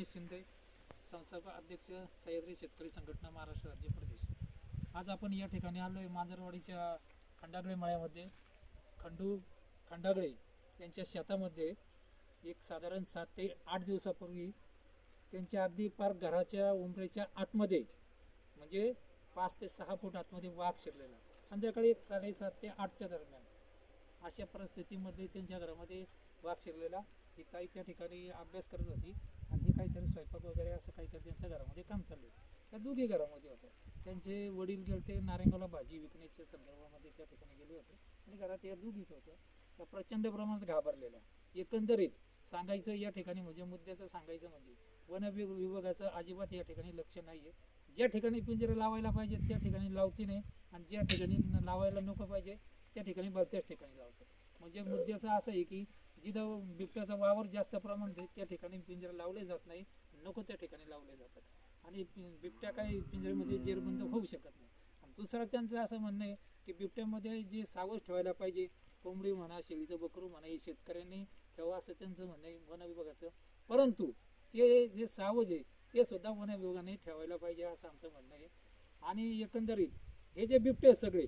रमेश शिंदे संस्थापक अध्यक्ष सह्याद्री शेतकरी संघटना महाराष्ट्र राज्य प्रदेश. आज आपण या ठिकाणी आलो आहे मांजरवाडीच्या खंडागळे मळ्यामध्ये. खंडू खंडागळे यांच्या शेतामध्ये एक साधारण सात ते आठ दिवसापूर्वी त्यांच्या अगदी पार घराच्या उंबरेच्या आतमध्ये म्हणजे पाच ते सहा फूट आतमध्ये वाघ शिरलेला. संध्याकाळी एक साडेसात ते आठच्या दरम्यान अशा परिस्थितीमध्ये त्यांच्या घरामध्ये वाघ शिरलेला. ही ताई त्या ठिकाणी अभ्यास करत होती. काहीतरी स्वयंपाक वगैरे असं काहीतरी त्यांच्या घरामध्ये काम चाललं होतं त्या दोघी घरामध्ये होत्या. त्यांचे वडील गेले ते नारेंगाला भाजी विकण्याच्या संदर्भामध्ये त्या ठिकाणी गेले होते. आणि घरात या दोघीच होत्या. त्या प्रचंड प्रमाणात घाबरलेल्या. एकंदरीत सांगायचं या ठिकाणी म्हणजे मुद्द्याचं सांगायचं म्हणजे वन वि- विभागाचं अजिबात या ठिकाणी लक्ष नाही आहे ज्या ठिकाणी पिंजरे लावायला पाहिजे त्या ठिकाणी लावते नाही आणि ज्या ठिकाणी लावायला नको पाहिजे त्या ठिकाणी बरत्याच ठिकाणी लावतं म्हणजे मुद्द्याचं असं आहे की जिथं बिबट्याचा वावर जास्त प्रमाणात आहे त्या ठिकाणी पिंजरा लावले जात नाही नको त्या ठिकाणी लावले जातात. आणि बिबट्या काही पिंजऱ्यामध्ये जेरबंद होऊ शकत नाही. आणि दुसरं त्यांचं असं म्हणणं आहे की बिबट्यामध्ये जे सावज ठेवायला पाहिजे कोंबडी म्हणा शेळीचं बकरू म्हणा हे शेतकऱ्यांनी ठेवा असं त्यांचं म्हणणं आहे वन विभागाचं. परंतु ते जे सावज आहे ते सुद्धा वन विभागाने ठेवायला पाहिजे असं आमचं म्हणणं आहे. आणि एकंदरीत हे जे बिबटे सगळे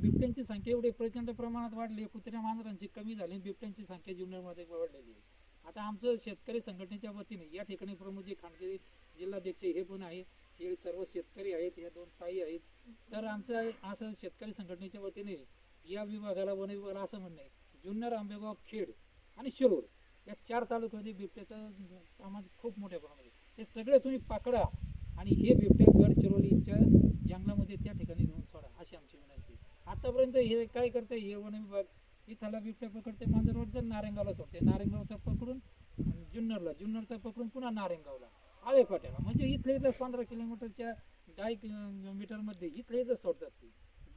बिबट्यांची संख्या एवढी प्रचंड प्रमाणात वाढली कुत्र्या मांजरांची कमी झाली आणि बिबट्यांची संख्या जुन्नरमध्ये वाढलेली आहे. आता आमचं शेतकरी संघटनेच्या वतीने या ठिकाणी प्रमुखजी खांडगे जिल्हाध्यक्ष हे पण आहे. हे सर्व शेतकरी आहेत या दोन ताई आहेत. तर आमचं असं शेतकरी संघटनेच्या वतीने या विभागाला वन विभागाला असं म्हणणं आहे. जुन्नर आंबेगाव खेड आणि शिरूर या चार तालुक्यामध्ये बिबट्याचं प्रमाण खूप मोठ्या प्रमाणात आहे. ते सगळे तुम्ही पकडा आणि हे बिबटे गडचिरोलीच्या जंगलामध्ये त्या ठिकाणी नेऊन सोडा अशी आमची आहे. आतापर्यंत हे काय करते हे वन विभाग इथला बिबट्या पकडते मांजरवरचं नारेंगावला सोडते नारेंगावचा पकडून जुन्नरला जुन्नरचा पकडून पुन्हा नारेंगावला आळेपाट्याला म्हणजे इथले इथं पंधरा किलोमीटरच्या ढाई किलोमीटरमध्ये इथले इथं सोडतात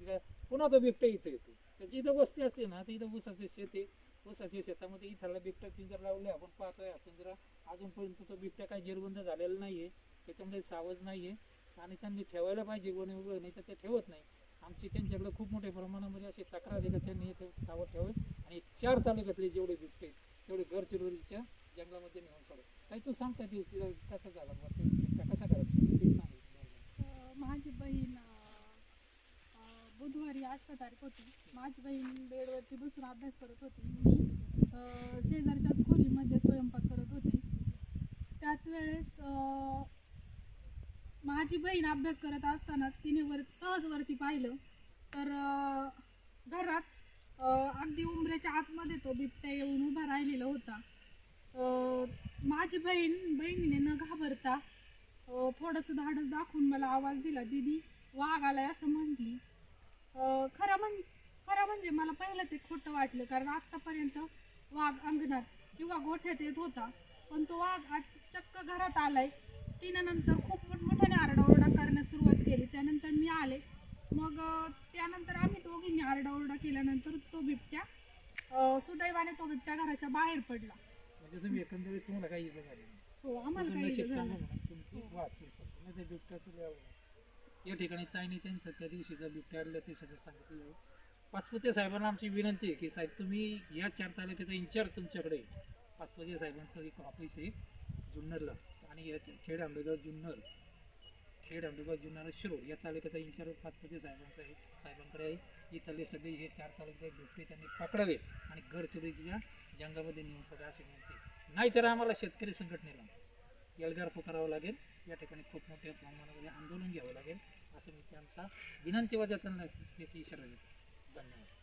ते पुन्हा तो बिबट्या इथं येतो. त्याची इथं वस्ती असते ना तर इथं ऊसाचे शेत आहे. ऊसाच्या शेतामध्ये इथला बिबट्या पिंजरा लावले आपण पाहतोय हा पिंजरा अजूनपर्यंत तो बिबट्या काही जेरबंद झालेला नाही आहे त्याच्यामध्ये सावज नाही आहे आणि त्यांनी ठेवायला पाहिजे वन नाही तर ते ठेवत नाही. आमची त्यांच्याकडे खूप मोठ्या प्रमाणामध्ये अशी तक्रार आहे का त्यांनी येथे सावध ठेवावे आणि चार तालुक्यातले जेवढे बिबटे आहेत, तेवढे गडचिरोलीच्या जंगलामध्ये नेऊन सोडत काही तू सांगता दिवशी कसं झालं मग ते कसा ते सांगितलं माझी बहीण बुधवारी आठवा तारीख होती. माझी बहीण बेडवरती बसून अभ्यास करत होती. मी शेजारच्याच खोलीमध्ये स्वयंपाक करत होते. त्याच वेळेस माझी बहीण अभ्यास करत असतानाच तिने वर सहज वरती पाहिलं. तर घरात अगदी उंबऱ्याच्या आतमध्ये तो बिबट्या येऊन उभा राहिलेला होता. माझी बहीण बहिणीने न घाबरता थोडंसं धाडस दाखवून मला आवाज दिला दीदी वाघ आलाय असं म्हटली. खरं म्हण खरं म्हणजे मला पहिलं ते खोटं वाटलं कारण आत्तापर्यंत वाघ अंगणात किंवा गोठ्यात येत होता. पण तो वाघ आज चक्क घरात आलाय. तिनं नंतर खूप केली. त्यानंतर मी आले. मग त्यानंतर आम्ही दोघींनी आरडाओरडा केल्यानंतर तो बिबट्या सुदैवाने तो बिबट्या घराच्या बाहेर पडला. म्हणजे तुम्ही एकंदरीत तुम्हाला काही इजा झाली नाही. हो आम्हाला तुमचं काही नशीब झालं चांगलं म्हणून तुमची वाचली फक्त. नाही तर बिबट्याचं लय अवघड असतं. या ठिकाणी ताईने त्यांचं त्या दिवशीचं बिबट्या आणलं ते सगळं सांगितलं. पाचपुते साहेबांना आमची विनंती आहे की साहेब तुम्ही या चार तालुक्याचा इंचार्ज तुमच्याकडे आहे. पाचपुते साहेबांचं एक ऑफिस आहे जुन्नरला. आणि या खेड आंबेगाव जुन्नर. खेड आंबेगाव जुन्नर शिरोड या तालुक्याचा इंचार्ज पाचपती साहेबांचा आहे. साहेबांकडे आहे. इथले सगळे हे चार तालुक्यात बिबटे त्यांनी पकडावे आणि गडचिरोलीच्या जंगलामध्ये नेऊन सोडा अशी विनंती नाहीतर आम्हाला शेतकरी संघटनेला एल्गार पुकारावं लागेल. या ठिकाणी खूप मोठ्या प्रमाणामध्ये आंदोलन घ्यावं लागेल. असं मी त्यांचा विनंती वाजवताना एक इशारा देतो धन्यवाद.